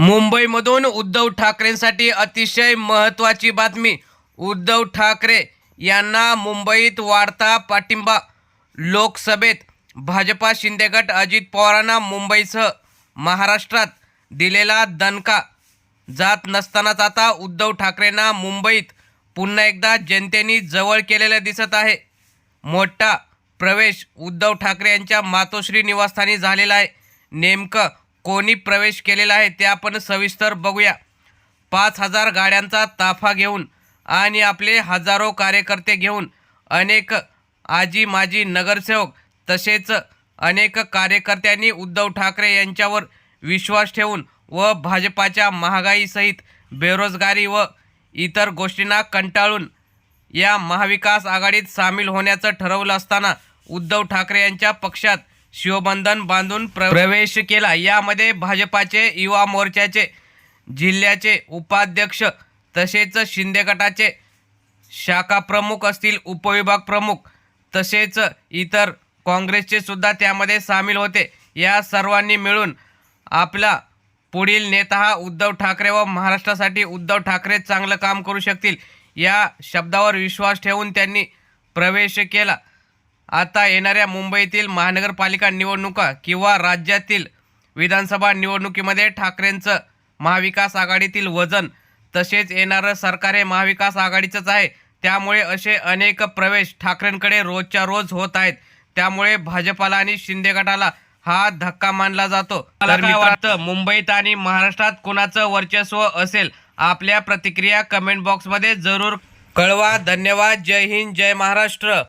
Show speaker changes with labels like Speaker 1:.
Speaker 1: मुंबईमधून उद्धव ठाकरेंसाठी अतिशय महत्त्वाची बातमी. उद्धव ठाकरे यांना मुंबईत वाढता पाठिंबा. लोकसभेत भाजपा शिंदेगट अजित पवारांना मुंबईसह महाराष्ट्रात दिलेला दणका. जात नसतानाच आता उद्धव ठाकरेंना मुंबईत पुन्हा एकदा जनतेने जवळ केलेलं दिसत आहे. मोठा प्रवेश उद्धव ठाकरे यांच्या मातोश्री निवासस्थानी झालेला आहे. नेमकं कोणी प्रवेश केलेला आहे ते आपण सविस्तर बघूया. पाच हजार गाड्यांचा ताफा घेऊन आणि आपले हजारो कार्यकर्ते घेऊन अनेक आजी माजी नगरसेवक तसेच अनेक कार्यकर्त्यांनी उद्धव ठाकरे यांच्यावर विश्वास ठेवून व भाजपाच्या महागाईसहित बेरोजगारी व इतर गोष्टींना कंटाळून या महाविकास आघाडीत सामील होण्याचं ठरवलं असताना उद्धव ठाकरे यांच्या पक्षात शिवबंधन बांधून प्र- प्रवेश केला. यामध्ये भाजपाचे युवा मोर्चाचे जिल्ह्याचे उपाध्यक्ष तसेच शिंदे गटाचे शाखा प्रमुख असतील उपविभाग प्रमुख तसेच इतर काँग्रेसचे सुद्धा त्यामध्ये सामील होते. या सर्वांनी मिळून आपला पुढील नेता हा उद्धव ठाकरे व महाराष्ट्रासाठी उद्धव ठाकरे चांगलं काम करू शकतील या शब्दावर विश्वास ठेवून त्यांनी प्रवेश केला. आता येणाऱ्या मुंबईतील महानगरपालिका निवडणुका किंवा राज्यातील विधानसभा निवडणुकीमध्ये ठाकरेंचं महाविकास आघाडीतील वजन तसेच येणारं सरकार हे महाविकास आघाडीचंच आहे. त्यामुळे असे अनेक प्रवेश ठाकरेंकडे रोजच्या रोज होत आहेत. त्यामुळे भाजपाला आणि शिंदे गटाला हा धक्का मानला जातो. वाटतं मुंबईत आणि महाराष्ट्रात कुणाचं वर्चस्व असेल आपल्या प्रतिक्रिया कमेंट बॉक्समध्ये जरूर कळवा. धन्यवाद. जय हिंद. जय महाराष्ट्र.